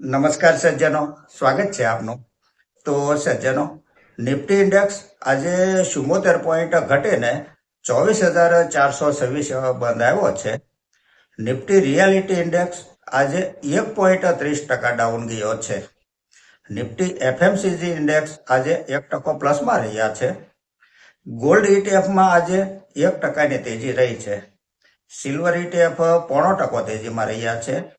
નમસ્કાર સજ્જનો. સ્વાગત છે આપનું. તો સજ્જનો, નિફ્ટી ઇન્ડેક્સ આજે ચુમ્મોતેર પોઈન્ટ ઘટીને ચોવીસ હજાર ચારસો છવ્વીસ બંધાયો છે. નિફ્ટી રિયાલિટી ઇન્ડેક્સ આજે એક પોઈન્ટ ત્રીસ ટકા ડાઉન ગયો છે. નિફ્ટી એફએમસીજી ઇન્ડેક્સ આજે એક ટકો પ્લસમાં રહ્યા છે. ગોલ્ડ ઇટીએફમાં આજે એક ટકાની તેજી રહી છે. સિલ્વર ઇટીએફ પોણો ટકો તેજીમાં રહ્યા છે.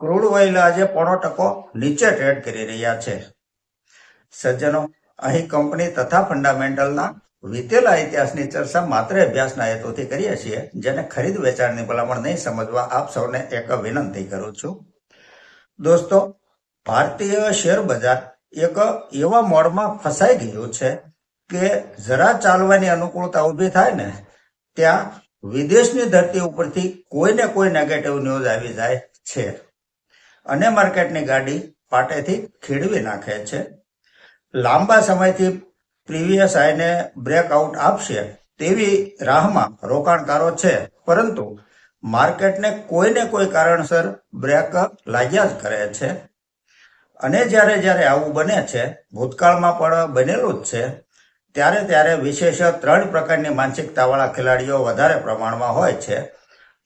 ક્રૂડ ઓઇલ આજે પોણો ટકો નીચે ટ્રેડ કરી રહ્યા છે. સજ્જનો, અહીં કંપની તથા ફંડામેન્ટલના વીતેલા ઇતિહાસની ચર્ચા માત્ર અભ્યાસના હેતુથી કરીએ છીએ, જેને ખરીદ વેચાણની ભલામણ નહીં સમજવા આપ સૌને એક વિનંતી કરું છું. દોસ્તો, ભારતીય શેર બજાર એક એવા મોડમાં ફસાઈ ગયું છે કે જરા ચાલવાની અનુકૂળતા ઊભી થાય ને, ત્યાં વિદેશની ધરતી ઉપરથી કોઈને કોઈ નેગેટિવ ન્યૂઝ આવી જાય છે. અને માર્કેટની ગાડી પાટેથી ખીડવી નાખે છે. લાંબા સમયથી પ્રીવિયસ આઈને બ્રેકઆઉટ આપશે તેવી રાહમાં રોકાણકારો છે. પરંતુ માર્કેટને કોઈને કોઈ કારણસર બ્રેક લાગ્યા જ કરે છે. અને જ્યારે જ્યારે આવું બને છે, ભૂતકાળમાં પણ બનેલું જ છે, ત્યારે ત્યારે વિશેષ ત્રણ પ્રકારની માનસિકતાવાળા ખેલાડીઓ વધારે પ્રમાણમાં હોય છે.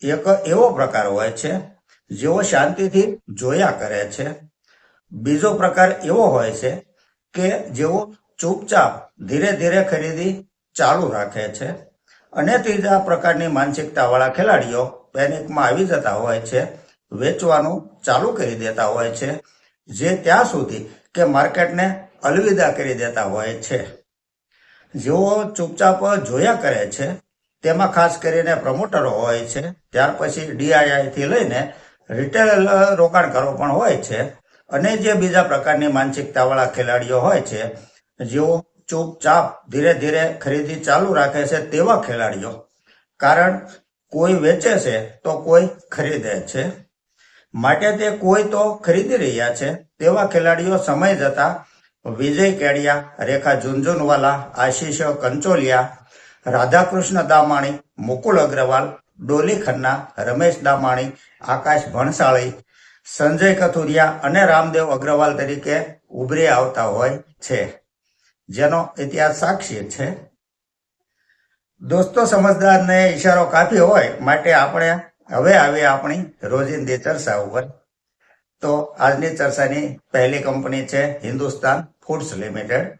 એક એવો પ્રકાર હોય છે જેઓ શાંતિથી જોયા કરે છે. બીજો પ્રકાર એવો હોય છે કે જેઓ ચૂપચાપ ધીરે ધીરે ખરીદી ચાલુ રાખે છે અને ત્રીજા પ્રકારની માનસિકતાવાળા ખેલાડીઓ પેનિકમાં આવી જતા હોય છે, વેચવાનું ચાલુ કરી દેતા હોય છે, જે ત્યાં સુધી કે માર્કેટને અલવિદા કરી દેતા હોય છે. જેઓ ચૂપચાપ જોયા કરે છે, તેમાં ખાસ કરીને પ્રમોટરો હોય છે, ત્યાર પછી ડીઆઈઆઈ થી લઈને રિટેલ રોકાણકારો પણ હોય છે. અને જે બીજા પ્રકારની માનસિકતાવાળા ખેલાડીઓ હોય છે, જેઓ ચૂપચાપ ધીરે ધીરે ખરીદી ચાલુ રાખે છે તેવા ખેલાડીઓ. કારણ કોઈ વેચે છે તો કોઈ ખરીદે છે. માટે તે કોઈ તો ખરીદી રહ્યા છે. તેવા ખેલાડીઓ સમય જતા વિજય કેડિયા, રેખા ઝુંઝુનવાલા, આશીષ કંચોલિયા, રાધાકૃષ્ણ દામાણી, મુકુલ અગ્રવાલ ડોલી ખન્ના, રમેશ દામાણી, આકાશ ભણસાળી, સંજય કથુરિયા અને રામદેવ અગ્રવાલ તરીકે ઉભરી આવતા હોય છે. જેનો ઇતિહાસ સાક્ષી છે. દોસ્તો, સમજદારને ઈશારો કાપ્યો હોય માટે આપણે હવે આવી આપણી રોજિંદી ચર્ચા ઉપર. તો આજની ચર્ચાની પહેલી કંપની છે હિન્દુસ્તાન ફૂડ્સ લિમિટેડ.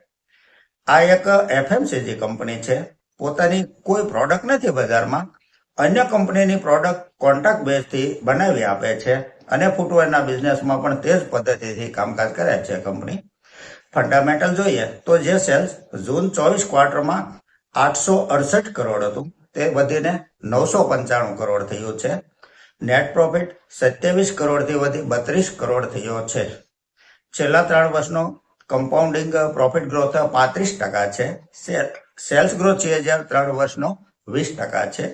આ એક એફએમસીજી કંપની છે. પોતાની કોઈ પ્રોડક્ટ નથી બજારમાં. અન્ય કંપનીની પ્રોડક્ટ કોન્ટ્રાક્ટ બેઝથી બનાવી આપે છે અને ફૂટવેરના બિઝનેસમાં પણ તે જ પદ્ધતિથી કામકાજ કરે છે કંપની. ફંડામેન્ટલ જોઈએ તો જે સેલ્સ જૂન ચોવીસ ક્વાર્ટરમાં આઠસો અડસઠ કરોડ હતું, તે વધીને નવસો પંચાણું કરોડ થયું છે. નેટ પ્રોફિટ સત્યાવીસ કરોડથી વધી બત્રીસ કરોડ થયો છે. છેલ્લા ત્રણ વર્ષનો કમ્પાઉન્ડિંગ પ્રોફિટ ગ્રોથ પાંત્રીસ ટકા છે. સેલ્સ ગ્રોથ છે હજાર ત્રણ વર્ષનો વીસ ટકા છે.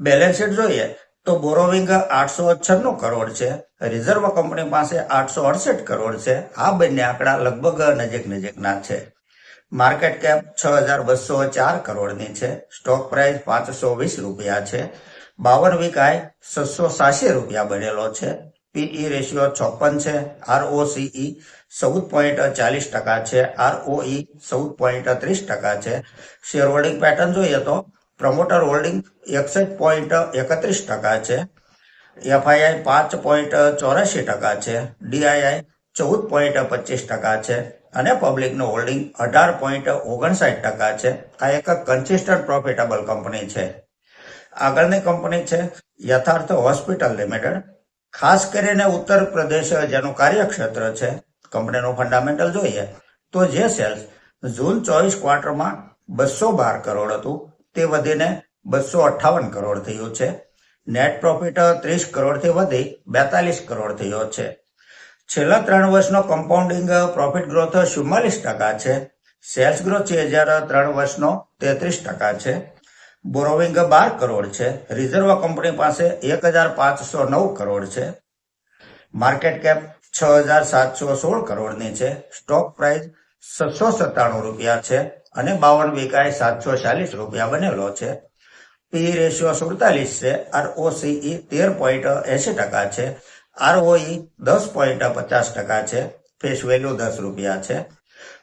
બેલેન્સ શીટ જોઈએ તો બોરોવિંગ આઠસો છન્નું કરોડ છે. રિઝર્વ કંપની પાસે આઠસો અડસઠ કરોડ છે. આ બંને આંકડા લગભગ નજીક નજીકના છે. માર્કેટ કેપ છ હજાર બસો ચાર કરોડની છે. સ્ટોક પ્રાઇસ પાંચસો વીસ રૂપિયા છે. બાવન વિકાય છસો સાસી રૂપિયા બનેલો છે. પીઈ રેશિયો ચોપન છે. આરઓસીઈ ચૌદ પોઈન્ટ ચાલીસ ટકા છે. આરઓઈ ચૌદ પોઈન્ટ ત્રીસ ટકા છે. શેર હોલ્ડિંગ પેટર્ન જોઈએ તો પ્રમોટર હોલ્ડિંગ એકસઠ પોઈન્ટ એકત્રીસ ટકા છે. એફઆઈઆઈ પાંચ પોઈન્ટ ચોરાશી ટકા છે. ડીઆઈઆઈ ચૌદ પોઈન્ટ પચીસ ટકા છે. અને પબ્લિકનું હોલ્ડિંગ અઢાર પોઈન્ટ ઓગણસાઠ ટકા છે. આ એક કન્સિસ્ટન્ટ પ્રોફિટેબલ કંપની છે. આગળની કંપની છે યથાર્થ હોસ્પિટલ લિમિટેડ. ખાસ કરીને ઉત્તર પ્રદેશ જેનું કાર્યક્ષેત્ર છે. કંપનીનું ફંડામેન્ટલ જોઈએ તો જે સેલ્સ જૂન ચોવીસ ક્વાર્ટરમાં બસો બાર કરોડ હતું. તે વધીને બસો અઠ્ઠાવન કરોડ થયું છે. નેટ પ્રોફિટ ત્રીસ કરોડથી વધી બેતાલીસ કરોડ થયો છે. છેલ્લા ત્રણ વર્ષનો કમ્પાઉન્ડિંગ પ્રોફિટ ગ્રોથ ચુમ્માલીસ ટકા છે. સેલ્સ ગ્રોથ છે હજાર ત્રણ વર્ષનો તેત્રીસ ટકા છે. બોરોવિંગ બાર કરોડ છે. રિઝર્વ કંપની પાસે એક હજાર પાંચસો નવ કરોડ છે. માર્કેટ કેપ છ હજાર સાતસો સોળ કરોડની છે. સ્ટોક પ્રાઇસ છસો સત્તાણું રૂપિયા છે અને બાવન વીકાએ સાતસો ચાલીસ રૂપિયા બનેલો છે. પી રેશિયો સુડતાલીસ છે. આર ઓસીઈ તેર પોઈન્ટ એસી ટકા છે. આરઓઈ દસ પોઈન્ટ પચાસ ટકા છે. ફેસ વેલ્યુ દસ રૂપિયા છે.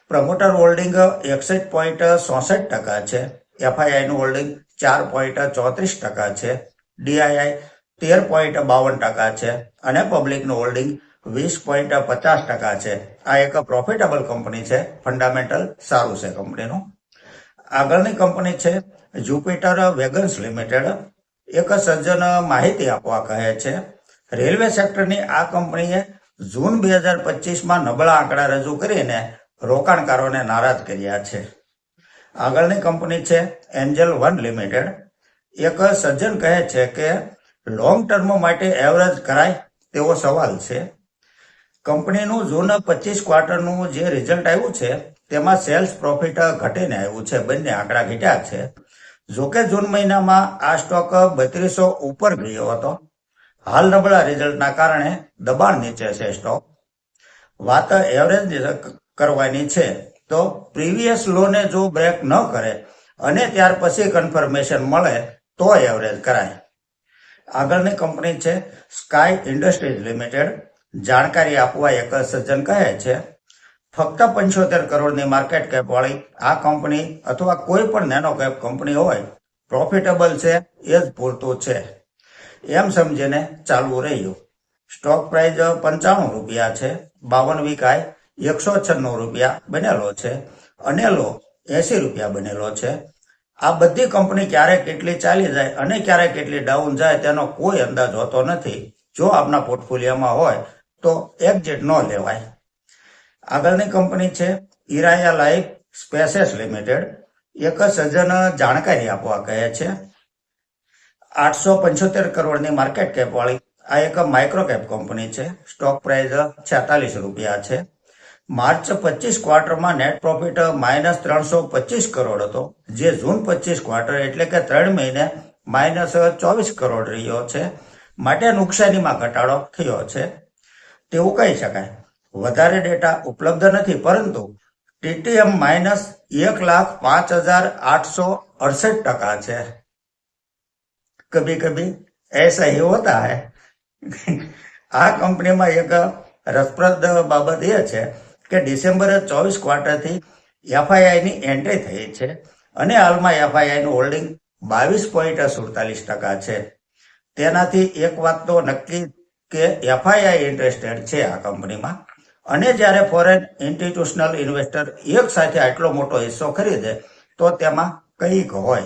પ્રમોટર હોલ્ડિંગ એકસઠ પોઈન્ટ ચોસઠ ટકા છે. એફઆઈઆઈનું હોલ્ડિંગ ચાર પોઈન્ટ ચોત્રીસ ટકા છે. ડીઆઈઆઈ તેર પોઈન્ટ બાવન ટકા છે અને પબ્લિકનું હોલ્ડિંગ વીસ પોઈન્ટ પચાસ ટકા છે. આ એક પ્રોફિટેબલ કંપની છે. ફંડામેન્ટલ સારું છે કંપનીનું આગળની કંપની છે જુપિટર વેગન્સ લિમિટેડ એક સજ્જન માહિતી આપવા કહે છે, રેલવે સેક્ટરની આ કંપનીએ જૂન બે હજાર પચીસમાં નબળા આંકડા રજૂ કરીને રોકાણકારોને નારાજ કર્યા છે. આગળની કંપની છે એન્જલ વન લિમિટેડ એક સજ્જન કહે છે કે લોંગ ટર્મ માટે એવરેજ કરાય તેવો સવાલ છે. કંપનીનું જૂન પચીસ ક્વાર્ટરનું જે રિઝલ્ટ આવ્યું છે, તેમાં સેલ્સ પ્રોફિટ ઘટીને આવ્યું છે. બંને આંકડા ઘટ્યા છે. જોકે જૂન મહિનામાં આ સ્ટોક બત્રીસો ઉપર ગયો હતો. હાલ નબળા રિઝલ્ટના કારણે દબાણ નીચે છે સ્ટોક વાત એવરેજ કરવાની છે, તો પ્રીવિયસ લોને જો બ્રેક ન કરે અને ત્યાર પછી કન્ફર્મેશન મળે, તો એવરેજ કરાય. આગળની કંપની છે સ્કાય ઇન્ડસ્ટ્રીઝ લિમિટેડ. જાણકારી આપવા એક સજ્જન કહે છે, ફક્ત પંચોતેર કરોડની માર્કેટ કેપ વાળી આ કંપની અથવા કોઈ પણ નેનો કેપ કંપની હોય પ્રોફિટેબલ છે, એ જ પૂરતું છે. એમ સમજીને ચાલવું રહ્યું. સ્ટોક પ્રાઇસ પંચાણું રૂપિયા છે, બાવન વિકાય એકસો છન્નું રૂપિયા બનેલો છે અને લો એસી રૂપિયા બનેલો છે. આ બધી કંપની ક્યારે કેટલી ચાલી જાય અને ક્યારે કેટલી ડાઉન જાય તેનો કોઈ અંદાજ હોતો નથી. જો આપના પોર્ટફોલિયોમાં હોય, તો એક્ઝિટ ન લેવાય. આગળની કંપની છે ઇરાયા લાઈફ સ્પેસેસ લિમિટેડ. એક સજ્જન જાણકારી આપવા કહે છે. આઠસો પંચોતેર કરોડની માર્કેટ કેપ વાળી આ એક માઇક્રો કેપ કંપની છે. સ્ટોક પ્રાઇસ છેતાલીસ રૂપિયા છે. માર્ચ પચીસ ક્વાર્ટરમાં નેટ પ્રોફિટ માઇનસ ત્રણસો પચીસ કરોડ હતો. જે જૂન પચીસ ક્વાર્ટર એટલે કે ત્રણ મહિને માઇનસ ચોવીસ કરોડ રહ્યો છે. માટે નુકસાનીમાં ઘટાડો થયો છે. તેવું કહી શકાય. વધારે ડેટા ઉપલબ્ધ નથી, પરંતુ ટીટીએમ માઇનસ એક લાખ પાંચ હજાર આઠસો અડસઠ ટકા છે. કભી કભી એસા હી હોતા હૈ. આ કંપનીમાં એક રસપ્રદ બાબત એ છે કે ડિસેમ્બર ચોવીસ ક્વાર્ટરથી એફઆઈઆઈની એન્ટ્રી થઈ છે અને હાલમાં એફઆઈઆઈનું હોલ્ડિંગ બાવીસ પોઈન્ટ સુડતાલીસ ટકા છે. તેનાથી એક વાત તો નક્કી કે એફઆઈઆઈ ઇન્ટરેસ્ટેડ છે આ કંપનીમાં. અને જ્યારે ફોરેન ઇન્સ્ટિટ્યુશનલ ઇન્વેસ્ટર એક સાથે આટલો મોટો હિસ્સો ખરીદે, તો તેમાં કંઈક હોય.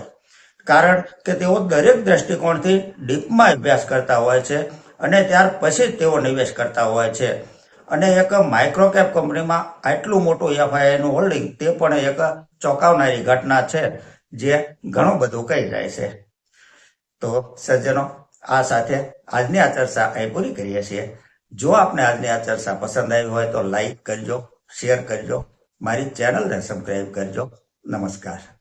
કારણ કે તેઓ દરેક દ્રષ્ટિકોણથી ડીપમાં અભ્યાસ કરતા હોય છે અને ત્યાર પછી જ તેઓ નિવેશ કરતા હોય છે. અને એક માઇક્રોકેપ કંપનીમાં આટલું મોટું એફઆઈઆઈનું હોલ્ડિંગ તે પણ એક ચોંકાવનારી ઘટના છે, જે ઘણું બધું કહી જાય છે. તો સજ્જનો, આ સાથે આજની આ ચર્ચા અહીં પૂરી કરીએ છીએ. જો આપને આજની આ ચર્ચા પસંદ આવી હોય તો લાઈક કરજો, શેર કરજો, મારી ચેનલને સબસ્ક્રાઈબ કરજો. નમસ્કાર.